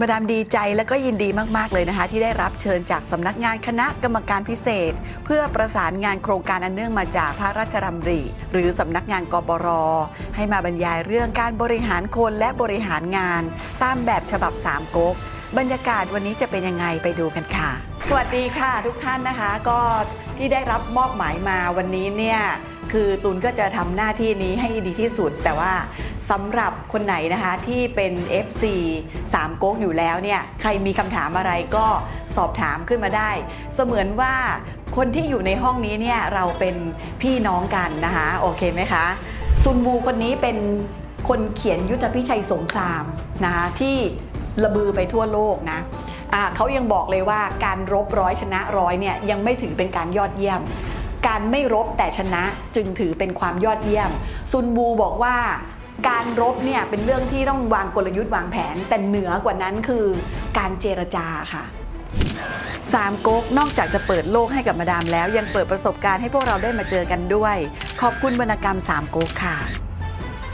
มาดามดีใจและก็ยินดีมากๆเลยนะคะ ที่ได้รับเชิญจากสำนักงานคณะกรรมการพิเศษ เพื่อประสานงานโครงการอันเนื่องมาจากพระราชดำริ หรือสำนักงานกปรให้มาบรรยายเรื่องการบริหารคนและบริหารงาน ตามแบบฉบับสามก๊กบรรยากาศวันนี้จะเป็นยังไงไปดูกันค่ะ สวัสดีค่ะทุกท่านนะคะ ก็ที่ได้รับมอบหมายมาวันนี้เนี่ย คือตูนก็จะทำหน้าที่นี้ให้ดีที่สุด แต่ว่าสำหรับคนไหนนะคะที่เป็น FC 3ก๊กอยู่แล้วเนี่ยใครมีคำถามอะไรก็สอบถามขึ้นมาได้ เสมือนว่าคนที่อยู่ในห้องนี้เนี่ยเราเป็นพี่น้องกันนะคะโอเคไหมคะซุนบูคนนี้เป็นคนเขียนยุทธพิชัยสงครามนะคะที่ระบือไปทั่วโลกนะอ่าเขายังบอกเลยว่าการรบร้อยชนะร้อยเนี่ยยังไม่ถือเป็นการยอดเยี่ยม การไม่รบแต่ชนะจึงถือเป็นความยอดเยี่ยม ซุนบูบอกว่าการรบเนี่ยเป็นเรื่องที่ต้องวางกลยุทธ์วางแผน แต่เหนือกว่านั้นคือการเจรจาค่ะสามก๊กนอกจากจะเปิดโลกให้กับมาดามแล้วยังเปิดประสบการณ์ให้พวกเราได้มาเจอกันด้วย ขอบคุณวรรณกรรมสามก๊กค่ะ